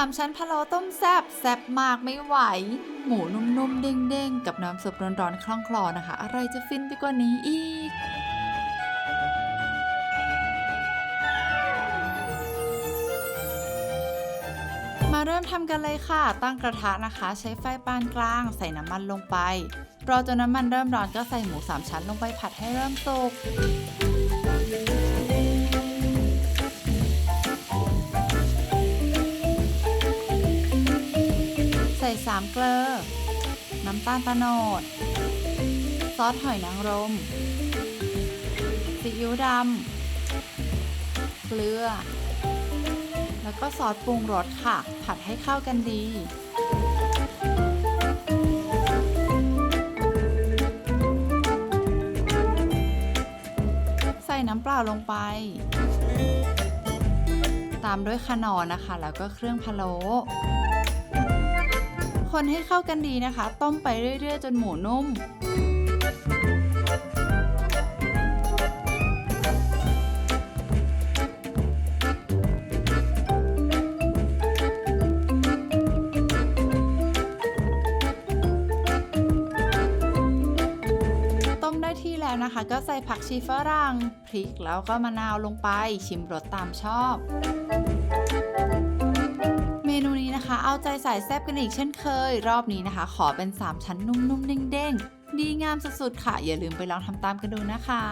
ามชั้นพะโล้ต้มแซบแซบมากไม่ไหว หมูนุ่มๆเด้งๆ กับน้ำซุปร้อนๆคล่องคลอนะคะ อะไรจะฟินไปกว่านี้อีกมาเริ่มทำกันเลยค่ะ ตั้งกระทะนะคะ ใช้ไฟปานกลาง ใส่น้ำมันลงไป รอจนน้ำมันเริ่มร้อนก็ใส่หมูสามชั้นลงไปผัดให้เริ่มสุก ส่สามเกลือ น้ำตาลตะโนด ซอสหอยนางรม ซีอิ๊วดำ เกลือ แล้วก็ซอสปรุงรสค่ะ ผัดให้เข้ากันดีใส่น้ำเปล่าลงไป ตามด้วยขนอนนะคะ แล้วก็เครื่องพะโล้ คนให้เข้ากันดีนะคะ ต้มไปเรื่อย ๆ จนหมูนุ่ม ต้มได้ที่แล้วนะคะ ก็ใส่ผักชีฝรั่งพริกแล้วก็มะนาวลงไปชิมรสตามชอบ เอาใจใส่แซบกันอีกเช่นเคย รอบนี้นะคะ ขอเป็น 3 ชั้นนุ่มๆเด้งๆ ดีงามสุดๆค่ะ อย่าลืมไปลองทำตามกันดูนะคะ